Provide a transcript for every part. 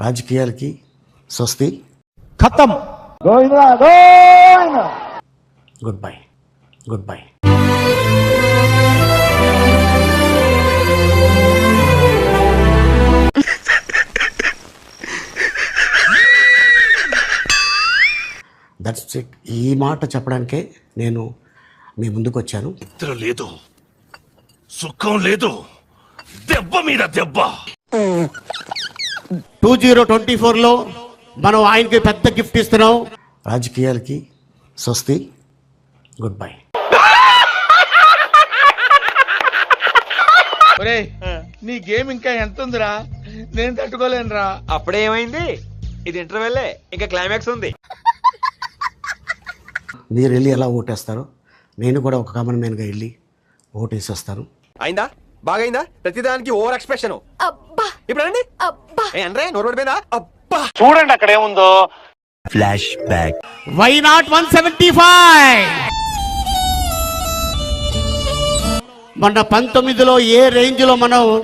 రాజకీయాలకి స్వస్తి. ఖతం. Goodbye goodbye that's it ఈ మాట చెప్పడానికే నేను మీ ముందుకు వచ్చాను. నిద్ర లేదు. సుఖం లేదు. దెబ్బ మీద దెబ్బ. టూ జీరో ట్వంటీ ఫోర్లో మనం ఆయనకి పెద్ద గిఫ్ట్ ఇస్తున్నాం. రాజకీయాలకి స్వస్తి. గుడ్ బై ఒరే నీ గేమ్ ఇంకా ఎంత ఉందిరా? నేను తట్టుకోలేనురా. అప్పుడే ఏమైంది? ఇది ఇంటర్వెల్లే ఇంకా క్లైమాక్స్ ఉంది. మీరు వెళ్ళి ఎలా ఓటేస్తారో నేను కూడా ఒక కామన్ మ్యాన్గా వెళ్ళి ఓటేసేస్తాను. అయిందా? బాగైందా? ప్రతిదానికి ఓవర్ ఎక్స్ప్రెషన్ అబ్బా! ఇప్పుడు అండి అబ్బా. ఏ అంటే నోరు పడిపోయిందా? అబ్బా. Why not one seventy five మొన్న పంతొమ్మిదిలో ఏ రేంజ్లో మనం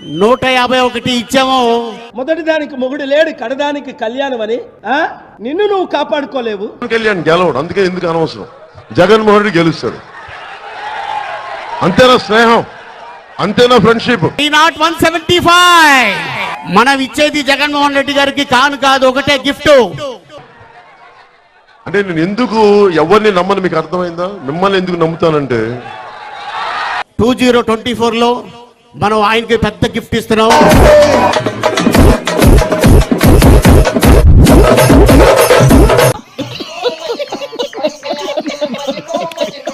నూట యాభై ఒకటి ఇచ్చామో? మొదటి దానికి మొగుడు లేడు కడదానికి కళ్యాణం అని. ఆ? నిన్ను నువ్వు కాపాడుకోలేవు. కళ్యాణ్ గెలవడు అందుకే ఎందుకు అనవసరం? జగన్మోహన్ రెడ్డి గెలుస్తాడు. అంతేనా స్నేహం? అంతేనా friendship? Not one seventy five మనం ఇచ్చేది జగన్మోహన్ రెడ్డి గారికి కాను కాదు ఒకటే గిఫ్ట్. అంటే నేను ఎందుకు ఎవరిని నమ్మని మీకు అర్థమైందా? మిమ్మల్ని ఎందుకు నమ్ముతానంటే? టూ జీరో ట్వంటీ ఫోర్లో మనం ఆయనకి పెద్ద గిఫ్ట్ ఇస్తున్నాం.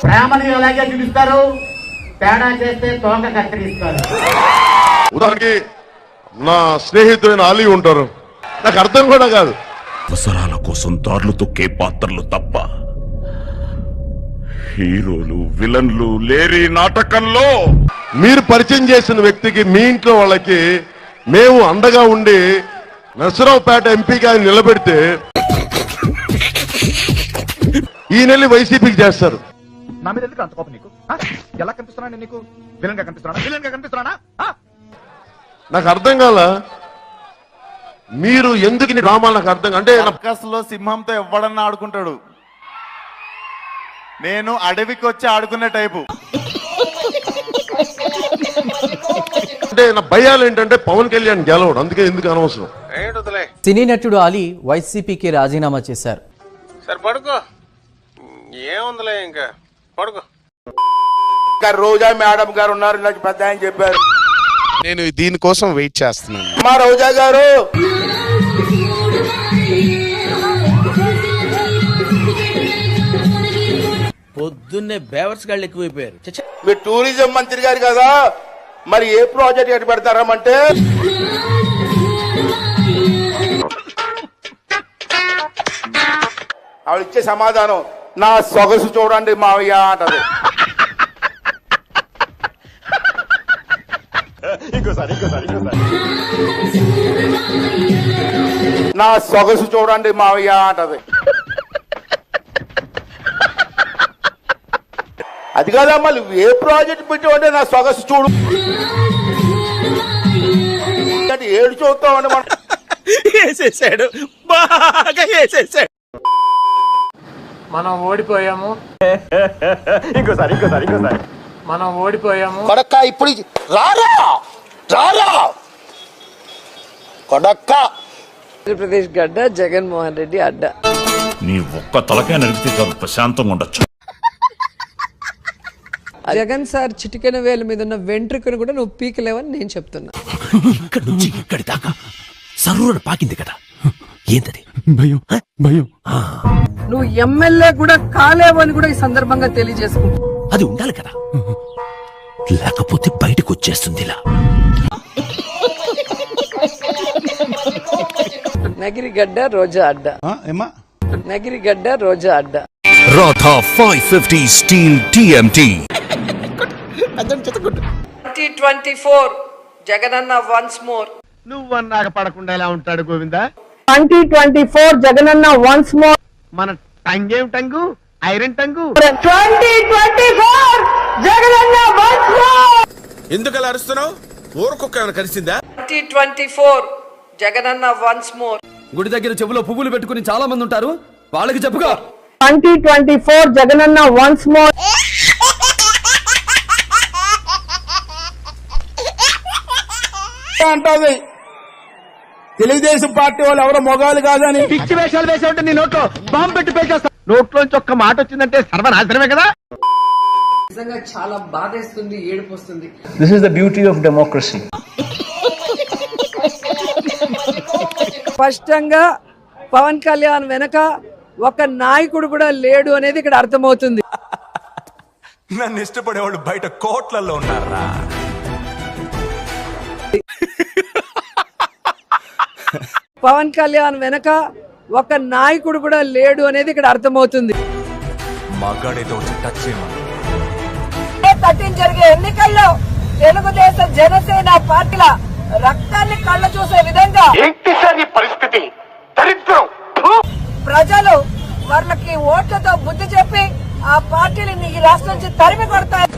ప్రేమని ఎలాగే చూపిస్తారు? తేడా చేస్తే తోక కత్తిరిస్తారు ఉదాహరణకి నా స్నేహితుడైన ఆలీ ఉంటారు. నాకు అర్థం కూడా కాదు. అవసరాల కోసం దారులు తొక్కే పాత్రలు తప్ప హీరోలు విలన్లు లేరి నాటకంలో. మీరు పరిచయం చేసిన వ్యక్తికి మీ ఇంట్లో వాళ్ళకి మేము అండగా ఉండి నరసరావుపేట ఎంపీగా ఆయన నిలబెడితే ఈ నెల వైసీపీకి చేస్తారు. నా మీద ఎందుకు అంత కోపం నీకు? ఎలా కనిపిస్తున్నా నేను నీకు? విలన్గా కనిపిస్తున్నా విలన్గా కనిపిస్తున్నా నాకు అర్థం కాల. మీరు ఎందుకు డ్రామాలు నాకు అర్థం అంటే నా- సర్కస్లో సింహంతో ఎవడన్నా ఆడుకుంటాడు. నేను అడవికి వచ్చి ఆడుకునే టైపు. అంటే నా భయాలు ఏంటంటే పవన్ కళ్యాణ్ గెలవడు అందుకే ఎందుకు అనవసరం? సినీ నటుడు అలీ వైసీపీకి రాజీనామా చేశారు. సరే పడుకో. ఏముందిలే ఇంకా? పడుకో. రోజా మేడం గారు ఉన్నారు నాకు పెద్ద ఆయన చెప్పారు. నేను దీనికోసం వెయిట్ చేస్తున్నాను. మా రోజా గారు. పొద్దున్నే బేవర్స్ గాళ్ళు ఎక్కువైపోయారు. మీరు టూరిజం మంత్రి గారు కదా మరి ఏ ప్రాజెక్ట్ ఎటు పెడతారామంటే ఆవిడ ఇచ్చే సమాధానం నా సొగసు చూడండి మావయ్య అంటది నా సొగసు చూడండి మావయ్య అంటది. అది కాదమ్మా నువ్వు ఏ ప్రాజెక్ట్ పెట్టావంటే నా సొగసు చూడు. అంటే ఏడు చూస్తామండి మనం. వేసేసాడు. బాగా వేసేసాడు. మనం ఓడిపోయాము. ఇంకోసారి ఇంకోసారి ఇంకోసారి. మనం ఓడిపోయాము. కొడక్క ఇప్పుడు రారా! రారా! కొడక్క! ఆంధ్రప్రదేశ్ గడ్డ జగన్మోహన్ రెడ్డి అడ్డ. నీ ఒక్క తలకాయ నరికితే చాలు ప్రశాంతంగా ఉండొచ్చు. జగన్ సార్ చిటికెన వేల మీద ఉన్న వెంట్రుకను కూడా నువ్వు పీకలేవని నేను చెప్తున్నా. ఇక్కడి నుంచి ఇక్కడి దాకా సర్రున పాకింది కదా. ఏంటది? నువ్వు ఎమ్మెల్యే కూడా కాలేవని కూడా ఈ సందర్భంగా తెలియజేసుకుంటా అది ఉండాలి కదా. లేకపోతే బయటకు వచ్చేస్తుంది ఇలా. నగిరిగడ్డ రోజా అడ్డ. నగిరిగడ్డ రోజా అడ్డ. Radha five fifty steel TMT twenty twenty four Jagananna once more నువ్వు అన్నాక పడకుండా ఎలా ఉంటాడు గోవిందా? ట్వంటీ ట్వంటీ ఫోర్ జగనన్న వన్స్ మోర్ మన టంగేం tongue? Iron tongue? Twenty twenty four Jagananna once more ఎందుకు అలా అరుస్తున్నావు? ఊరుకొక్క ఏమైనా కలిసిందా? Twenty twenty four. Jagananna once more. గుడి దగ్గర చెవులో పువ్వులు పెట్టుకుని చాలా మంది ఉంటారు. వాళ్ళకి చెప్పుకో. ట్వంటీ ట్వంటీ ఫోర్ జగనన్న వన్స్ మోర్. అంటది. తెలుగుదేశం పార్టీ వాళ్ళు ఎవరో మొగాలు కాదని. పిచ్చి వేషాలు వేసామంటే నీ నోట్లో బాంబు పెట్టి పేచేస్తా నోట్లోంచి ఒక్క మాట వచ్చిందంటే సర్వనాశనమే కదా? నిజంగా చాలా బాధేస్తుంది ఏడుపు వస్తుంది this is the beauty of democracy స్పష్టంగా పవన్ కళ్యాణ్ వెనక ఒక నాయకుడు కూడా లేడు అనేది ఇక్కడ అర్థమవుతుంది. నన్ను ఇష్టపడేవాళ్ళు బయట కోట్లలో ఉన్నారా? పవన్ కళ్యాణ్ వెనక ఒక నాయకుడు కూడా లేడు అనేది ఇక్కడ అర్థమవుతుంది. మగాడితో వచ్చి టచ్ చేయమని. థర్టీన్ జరిగే ఎన్నికల్లో తెలుగుదేశం జనసేన పార్టీల రక్తాన్ని కళ్ళ చూసే విధంగా పరిస్థితి? దరిద్రం. ప్రజలు వాళ్ళకి ఓట్లతో బుద్ధి చెప్పి ఆ పార్టీని ఈ రాష్ట్రం నుంచి తరిమి కొడతారు.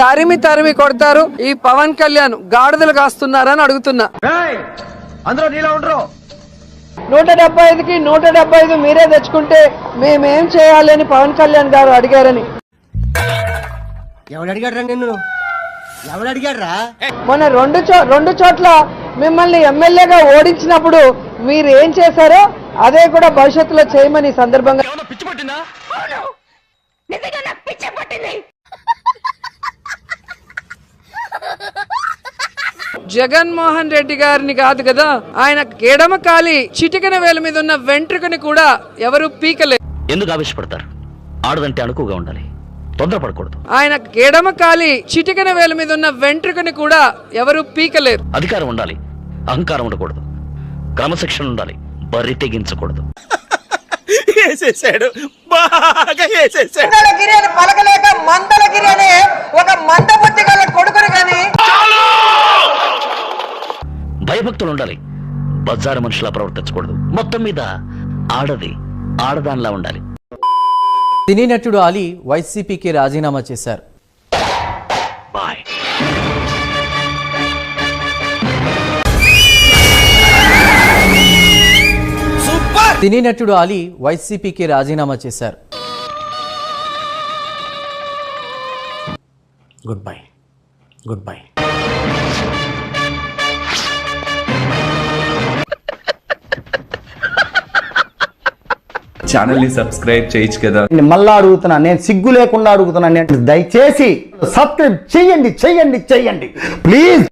తరిమి తరిమి కొడతారు. ఈ పవన్ కళ్యాణ్ గాడిదలు కాస్తున్నారని అడుగుతున్నా. అందరూ నీలో ఉండరు. నూట డెబ్బై ఐదుకి నూట డెబ్బై ఐదు మీరే తెచ్చుకుంటే మేమేం చేయాలి అని పవన్ కళ్యాణ్ గారు అడిగారని. ఎవడు అడిగాడ్రా నిన్ను? ఎవడు అడిగాడ్రా మొన్న రెండు చో రెండు చోట్ల మిమ్మల్ని ఎమ్మెల్యేగా ఓడించినప్పుడు మీరు ఏం చేశారో అదే కూడా భవిష్యత్తులో చేయమని సందర్భంగా పిచ్చి పట్టిందా. జగన్మోహన్ రెడ్డి గారిని కాదు కదా ఆయన ఎడమ కాలి చిటికెన వేల మీద ఉన్న వెంట్రుకని కూడా ఎవరు పీకలేదు ఎందుకు ఆవేశపడతారు? ఆడదంటే అణుకుగా ఉండాలి. తొందరపడకూడదు. ఆయన ఎడమ కాలి చిటికెన వేల మీద ఉన్న వెంట్రుకని కూడా ఎవరు పీకలేరు. అధికారం ఉండాలి. అహంకారం ఉండకూడదు. క్రమశిక్షణ ఉండాలి. బరి తెగించకూడదు. వేసేసాడు. బాగా వేసేసాడు. మందలగిరి అని పలకలేక మందలగిరి అనే ఒక మందబుద్ధి గల కొడుకుని కానీ భయభక్తులు ఉండాలి. బజారు మనుషులా ప్రవర్తించకూడదు. మొత్తం మీద ఆడది ఆడదానిలా ఉండాలి. సినీ నటుడు అలీ వైసీపీకి రాజీనామా చేశారు. బాయ్. సినీ నటుడు అలీ వైసీపీకి రాజీనామా చేశారు. గుడ్ బై గుడ్ బై ఛానల్ని సబ్స్క్రైబ్ చేయొచ్చు కదా మళ్ళా అడుగుతున్నా నేను సిగ్గు లేకుండా అడుగుతున్నా నేను దయచేసి సబ్స్క్రైబ్ చెయ్యండి చెయ్యండి చెయ్యండి ప్లీజ్.